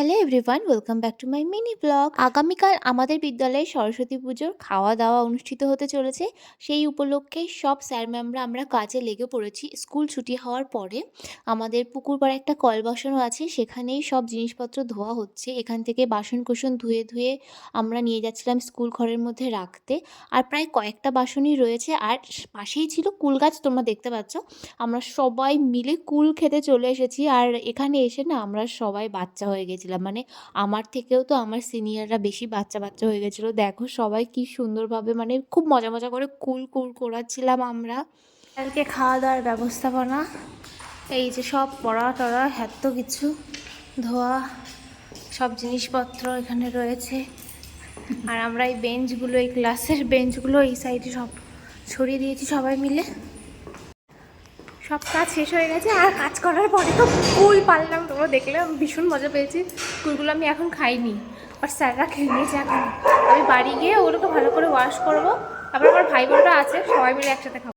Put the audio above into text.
Hello everyone welcome back to my mini blog আগামীকাল আমাদের বিদ্যালয়ে সরস্বতী পুজোর খাওয়া দাওয়া অনুষ্ঠিত হতে চলেছে। সেই উপলক্ষে সব স্যার ম্যামরা আমরা কাজে লেগে পড়েছি স্কুল ছুটি হওয়ার পরে। আমাদের পুকুর পাড়ে একটা কল বসানো আছে, সেখানেই সব জিনিসপত্র ধোয়া হচ্ছে। এখান থেকে বাসন কোসন ধুয়ে ধুয়ে আমরা নিয়ে যাচ্ছিলাম স্কুল ঘরের মধ্যে রাখতে। আর প্রায় কয়েকটা বাসনই রয়েছে, আর পাশেই ছিল কুল গাছ, তোমরা দেখতে পাচ্ছ। আমরা সবাই মিলে কুল খেতে চলে এসেছি, আর এখানে এসে না আমরা সবাই বাচ্চা হয়ে গেছিলাম মানে আমার থেকেও তো আমার সিনিয়ররা বেশি বাচ্চা বাচ্চা হয়ে গেছিল। দেখো সবাই কি সুন্দরভাবে মানে খুব মজা মজা করে কুল কুল করাচ্ছিলাম আমরা। কালকে খাওয়া দাওয়ার ব্যবস্থাপনা, এই যে সব পড়া টড়া, এত কিছু, ধোয়া, সব জিনিসপত্র এখানে রয়েছে। আর আমরা এই বেঞ্চগুলো এই ক্লাসের বেঞ্চগুলো এই সাইডে সব ছড়িয়ে দিয়েছি সবাই মিলে। সব কাজ শেষ হয়ে গেছে আর কাজ করার পরে তো কুল পারলাম তোমরা দেখলে, আমি ভীষণ মজা পেয়েছি। কুলগুলো আমি এখন খাইনি আর স্যাররা খেয়ে নিয়েছে এখন। আমি বাড়ি গিয়ে ওগুলোকে ভালো করে ওয়াশ করব। তারপর আমার ভাই বোনরা আছে, সবাই মিলে একসাথে খাব।